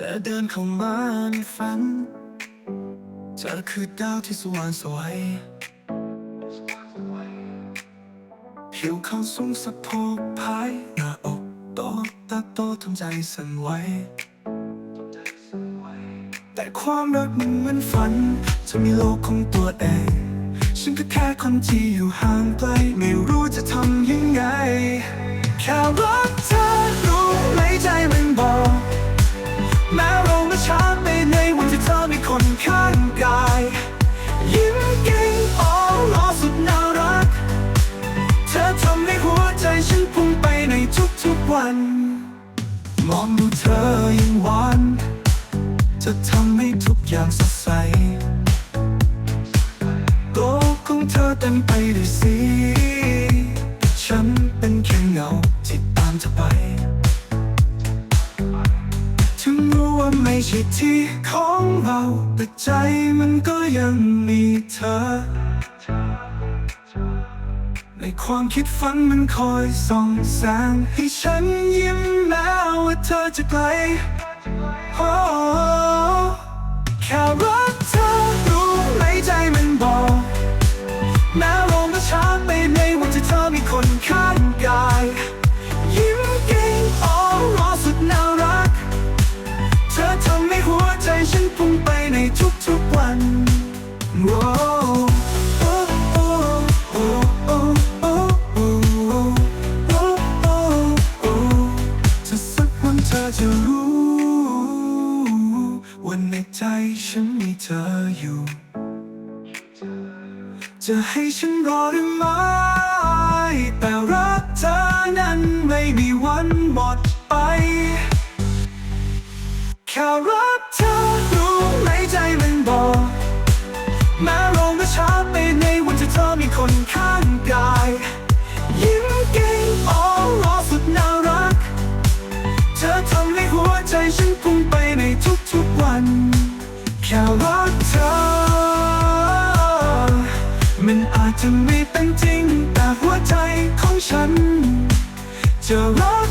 จะเดินเข้ามาในฝัน เธอคือดาวที่สว่างสวย ผิวเขาสูงสะโพกพายหน้าอกโตตาโตทำใจสั่นไหวแต่ความรักมันเหมือนฝัน จะมีโลกของตัวเอง ฉันก็แค่คนที่อยู่ห่างไกล ไม่รู้จะทำยังไง วัน มองดูเธอยิ่งหวานจะทำให้ทุกอย่างสดใสโลกของเธอเต็มไปด้วยสีฉันเป็นแค่เงาที่ตามเธอไป ถึงรู้ว่าไม่ใช่ที่ของเรา แต่ใจมันก็ยังมีเธอ ในความคิดฝันมันคอยส่องแสง ให้ฉันยิ้มแม้ว่าเธอจะไกลโอ้แค่รักเธอรู้ไหมใจมันบอกแม้เรามาช้าไปในวันที่เธอมีคนข้างกาย ยิ้มเก่งอ๋อรอสุดน่ารัก เธอทำให้หัวใจฉันพุ่งไปในทุกๆวันโจะรู้ว่าในใจฉันมีเธออยู่ จะให้ฉันรอหรือไม่แต่รักเธอนั้นไม่มีวันหมด ฉันพุ่งไปในทุกๆวัน แค่รักเธอ มันอาจจะไม่เป็นจริง แต่หัวใจของฉัน จะรักเธอ